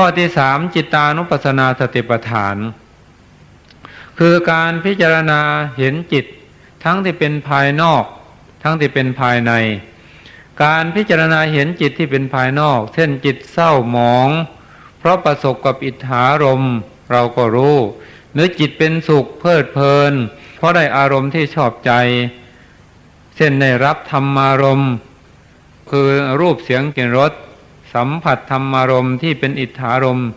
ข้อที่สามจิตานุปัสสนาสติปัฏฐาน คือการพิจารณาเห็นจิต ทั้งที่เป็นภายนอก ทั้งที่เป็นภายใน การพิจารณาเห็นจิตที่เป็นภายนอก เช่นจิตเศร้าหมอง เพราะประสบกับอิทธารมเราก็รู้ หรือจิตเป็นสุขเพลิดเพลิน เพราะได้อารมณ์ที่ชอบใจ เช่นได้รับธรรมารมคือรูปเสียงกลิ่นรส สัมผัสธรรมารมณ์ที่เป็นอิทธารมณ์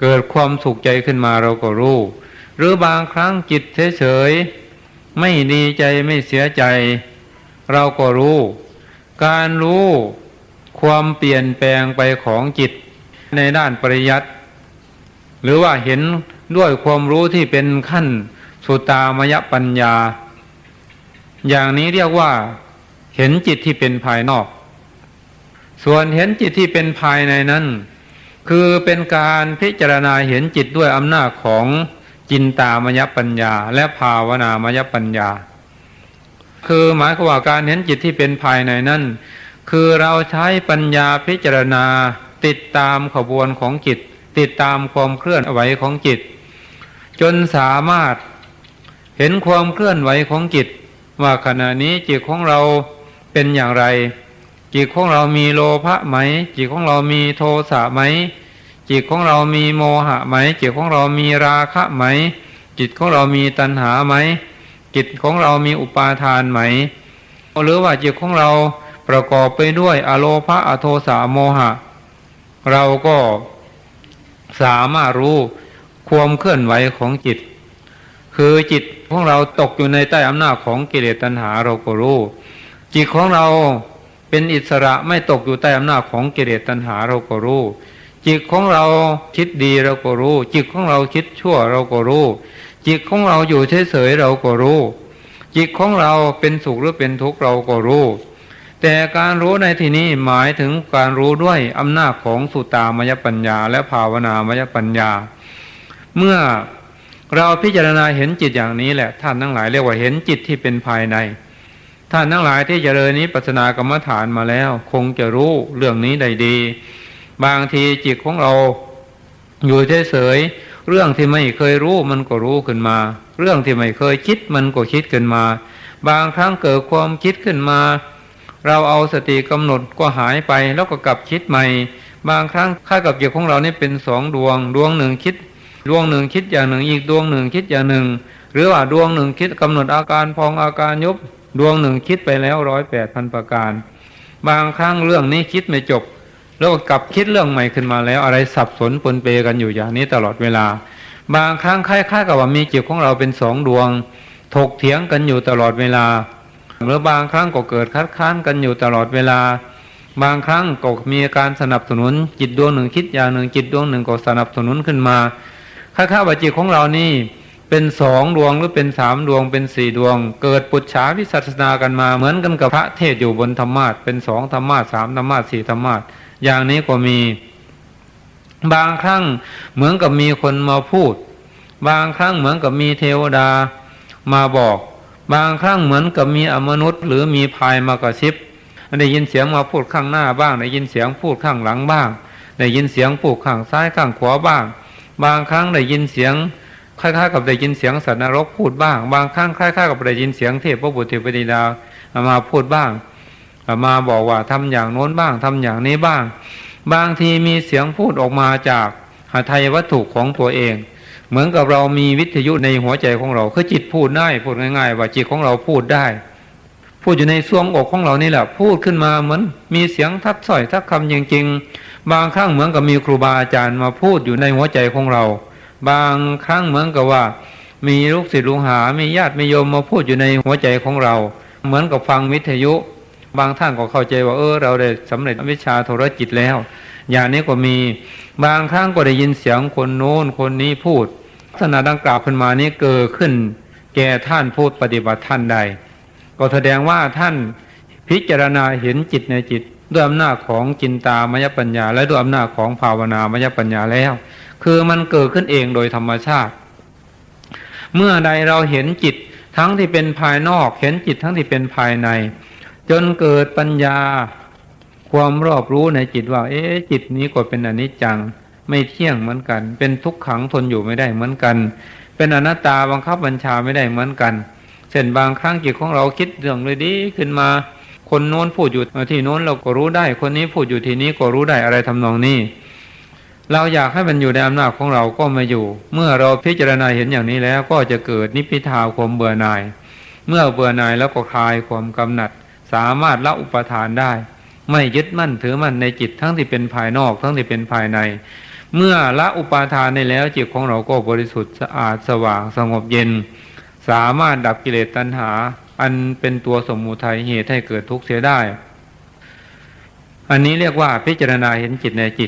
เกิดความสุขใจขึ้นมาเราก็รู้ หรือบางครั้งจิตเฉยๆไม่ดีใจไม่เสียใจ เราก็รู้ การรู้ความเปลี่ยนแปลงไปของจิตในด้านปริยัติหรือว่าเห็นด้วยความรู้ที่เป็นขั้นสุตามยปัญญา อย่างนี้เรียกว่า เห็นจิตที่เป็นภายนอก ส่วนเห็นจิตที่เป็นภายในนั้น คือเป็นการพิจารณาเห็นจิตด้วยอำนาจของจินตามยปัญญา และภาวนามยปัญญา คือหมายความว่าการเห็นจิตที่เป็นภายในนั้น คือเราใช้ปัญญาพิจารณาติดตามขบวนของจิต ติดตามความเคลื่อนไหวของจิต จนสามารถเห็นความเคลื่อนไหวของจิตว่าขณะนี้จิตของเราเป็นอย่างไร จิตของเรามีโลภะไหม จิตของเรามีโทสะไหม จิตของเรามีโมหะไหม จิตของเรามีราคะไหม จิตของเรามีตัณหาไหม จิตของเรามีอุปาทานไหม หรือว่าจิตของเราประกอบไปด้วยอโลภะอโทสะโมหะ เราก็สามารถรู้ความเคลื่อนไหวของจิต คือจิตของเราตกอยู่ในใต้อำนาจของกิเลสตัณหาเราก็รู้ จิตของเรา เป็นอิสระไม่ตกอยู่ใต้อำนาจของกิเลสตัณหาเราก็รู้ จิตของเราคิดดีเราก็รู้ จิตของเราคิดชั่วเราก็รู้ จิตของเราอยู่เฉยๆเราก็รู้ จิตของเราเป็นสุขหรือเป็นทุกข์เราก็รู้ แต่การรู้ในที่นี้หมายถึงการรู้ด้วยอำนาจของสุตามยปัญญา และภาวนามยปัญญา เมื่อเราพิจารณาเห็นจิตอย่างนี้แหละท่านทั้งหลายเรียกว่าเห็นจิตที่เป็นภายใน ท่านทั้งหลายที่เจริญนี้ปัจนากรรมฐานมาแล้ว คงจะรู้เรื่องนี้ได้ดี บางทีจิตของเราอยู่เฉยๆเรื่องที่ไม่เคยรู้มันก็รู้ขึ้นมา เรื่องที่ไม่เคยคิดมันก็คิดขึ้นมา บางครั้งเกิดความคิดขึ้นมา เราเอาสติกำหนดก็หายไปแล้วก็กลับคิดใหม่ บางครั้งค่ากับจิตของเรานี่เป็นสองดวง ดวงหนึ่งคิด ดวงหนึ่งคิดอย่างหนึ่ง อีกดวงหนึ่งคิดอย่างหนึ่ง หรือว่าดวงหนึ่งคิดกำหนดอาการพองอาการยุบ ดวงหนึ่งคิดไปแล้วร้อยแปดพันประการ บางครั้งเรื่องนี้คิดไม่จบ แล้วก็กลับคิดเรื่องใหม่ขึ้นมาแล้วอะไรสับสนปนเปกันอยู่อย่างนี้ตลอดเวลา บางครั้งคล้ายๆกับว่ามีจิตของเราเป็นสองดวง ถกเถียงกันอยู่ตลอดเวลาหรือบางครั้งก็เกิดคัดค้านกันอยู่ตลอดเวลา บางครั้งก็มีการสนับสนุนจิตดวงหนึ่งคิดอย่างหนึ่งจิตดวงหนึ่งก็สนับสนุนขึ้นมา ค่าๆว่าจิตของเรานี่ เป็นสองดวงหรือเป็นสามดวงเป็นสี่ดวง เกิดปุจฉาวิสัชนากันมาเหมือนกันกับพระเทศอยู่บนธรรมาทเป็นสองธรรมาทสามธรรมาทสี่ธรรมาทอย่างนี้ก็มี บางครั้งเหมือนกับมีคนมาพูด บางครั้งเหมือนกับมีเทวดามาบอก บางครั้งเหมือนกับมีอมนุษย์ หรือมีพายมากระซิบได้ยินเสียงมาพูดข้างหน้าบ้าง ได้ยินเสียงพูดข้างหลังบ้าง ได้ยินเสียงพูดข้างซ้ายข้างขวาบ้าง บางครั้งได้ยินเสียง คล้ายๆกับได้ยินเสียงสัตว์นรกพูดบ้าง บางครั้งคล้ายๆกับได้ยินเสียงเทพพระบุตรเทพธิดามาพูดบ้าง มาบอกว่าทำอย่างโน้นบ้างทำอย่างนี้บ้าง บางทีมีเสียงพูดออกมาจากหาไทยวัตถุของตัวเอง เหมือนกับเรามีวิทยุในหัวใจของเราคือจิตพูดได้พูดง่าย ๆ ว่าจิตของเราพูดได้ พูดอยู่ในซวงอกของเรานี่แหละ พูดขึ้นมาเหมือนมีเสียงทัดสอยทักคำจริงๆบางครั้งเหมือนกับมีครูบาอาจารย์มาพูดอยู่ในหัวใจของเรา บางครั้งเหมือนกับว่า มีลูกศิษย์ลูกหา มีญาติมีโยมมาพูดอยู่ในหัวใจของเรา เหมือนกับฟังวิทยุ บางท่านก็เข้าใจว่าเออ เราได้สำเร็จวิชาโทรจิตแล้ว อย่างนี้ก็มีบางครั้งก็ได้ยินเสียงคนโน้นคนนี้พูดลักษณะดังกล่าวขึ้นมานี้เกิดขึ้น แก่ท่านพูดปฏิบัติท่านใด ก็แสดงว่าท่านพิจารณาเห็นจิตในจิต ด้วยอำนาจของจินตามยปัญญา และด้วยอำนาจของภาวนามยปัญญาแล้ว คือมันเกิดขึ้นเองโดยธรรมชาติ เมื่อใดเราเห็นจิตทั้งที่เป็นภายนอกเห็นจิตทั้งที่เป็นภายใน จนเกิดปัญญา ความรอบรู้ในจิตว่า เอ๊จิตนี้ก็เป็นอนิจจัง ไม่เที่ยงเหมือนกัน เป็นทุกขังทนอยู่ไม่ได้เหมือนกัน เป็นอนัตตาบังคับบัญชาไม่ได้เหมือนกันเช่นบางครั้งจิตของเราคิดเรื่องเลยดีขึ้นมา คนโน้นพูดอยู่ที่โน้นเราก็รู้ได้ คนนี้พูดอยู่ที่นี้ก็รู้ได้อะไรทำนองนี้ เราอยากให้มันอยู่ในอำนาจของเราก็ไม่อยู่ เมื่อเราพิจารณาเห็นอย่างนี้แล้วก็จะเกิดนิพพิทาความเบื่อหน่าย เมื่อเบื่อหน่ายแล้วก็คลายความกำหนัด สามารถละอุปทานได้ ไม่ยึดมั่นถือมั่นในจิตทั้งที่เป็นภายนอกทั้งที่เป็นภายใน เมื่อละอุปาทานได้แล้วจิตของเราก็บริสุทธิ์สะอาดสว่างสงบเย็น สามารถดับกิเลสตัณหา อันเป็นตัวสมมุทัยเหตุให้เกิดทุกข์เสียได้ อันนี้เรียกว่าพิจารณาเห็นจิตในจิต